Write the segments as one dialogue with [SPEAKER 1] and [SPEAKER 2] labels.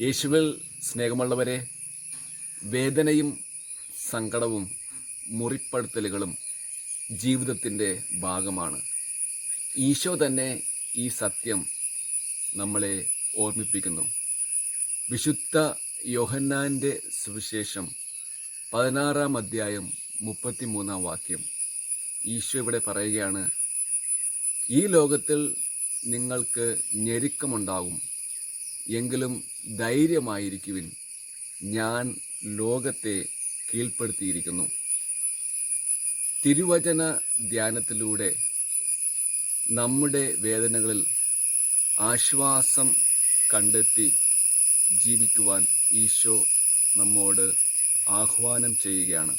[SPEAKER 1] യേശുവിൽ സ്നേഹമുള്ളവരെ വേദനയും സങ്കടവും മുറിപ്പെടുത്തലുകളും ജീവിതത്തിന്റെ ഭാഗമാണ്. ഈശോ തന്നെ ഈ സത്യം നമ്മളെ ഓർമ്മിപ്പിക്കുന്നു. വിശുദ്ധ യോഹന്നാന്റെ സുവിശേഷം പതിനാറാം അധ്യായം മുപ്പത്തിമൂന്നാം വാക്യം. ഈശോ ഇവിടെ പറയുകയാണ് ഈ ലോകത്തിൽ നിങ്ങൾക്ക് ഞെരുക്കമുണ്ടാകും. എങ്കിലും ധൈര്യമായിരിക്കുവിൻ. ഞാൻ ലോകത്തെ കീഴ്പ്പെടുത്തിയിരിക്കുന്നു. തിരുവചന ധ്യാനത്തിലൂടെ നമ്മുടെ വേദനകളിൽ ആശ്വാസം കണ്ടെത്തി ജീവിക്കുവാൻ ഈശോ നമ്മോട് ആഹ്വാനം ചെയ്യുകയാണ്.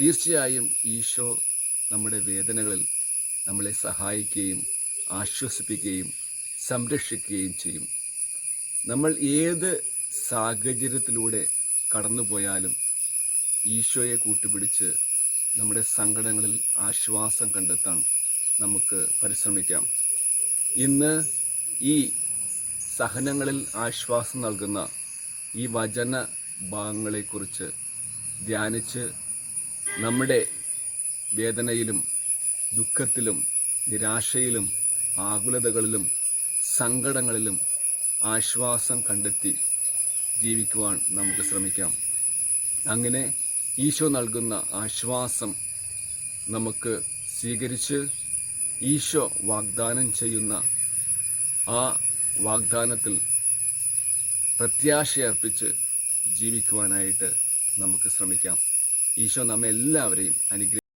[SPEAKER 1] തീർച്ചയായും ഈശോ നമ്മുടെ വേദനകളിൽ നമ്മളെ സഹായിക്കുകയും ആശ്വസിപ്പിക്കുകയും സംരക്ഷിക്കുകയും ചെയ്യും. നമ്മൾ ഏത് സാഹചര്യത്തിലൂടെ കടന്നു പോയാലും ഈശോയെ കൂട്ടുപിടിച്ച് നമ്മുടെ സങ്കടങ്ങളിൽ ആശ്വാസം കണ്ടെത്താൻ നമുക്ക് പരിശ്രമിക്കാം. ഇന്ന് ഈ സഹനങ്ങളിൽ ആശ്വാസം നൽകുന്ന ഈ വചന ഭാഗങ്ങളെക്കുറിച്ച് ധ്യാനിച്ച് നമ്മുടെ വേദനയിലും ദുഃഖത്തിലും നിരാശയിലും ആകുലതകളിലും സങ്കടങ്ങളിലും ആശ്വാസം കണ്ടെത്തി ജീവിക്കുവാൻ നമുക്ക് ശ്രമിക്കാം. അങ്ങനെ ഈശോ നൽകുന്ന ആശ്വാസം നമുക്ക് സ്വീകരിച്ച് ഈശോ വാഗ്ദാനം ചെയ്യുന്ന ആ വാഗ്ദാനത്തിൽ പ്രത്യാശയർപ്പിച്ച് ജീവിക്കുവാനായിട്ട് നമുക്ക് ശ്രമിക്കാം. ഈശോ നമ്മെ എല്ലാവരെയും അനുഗ്രഹിക്കും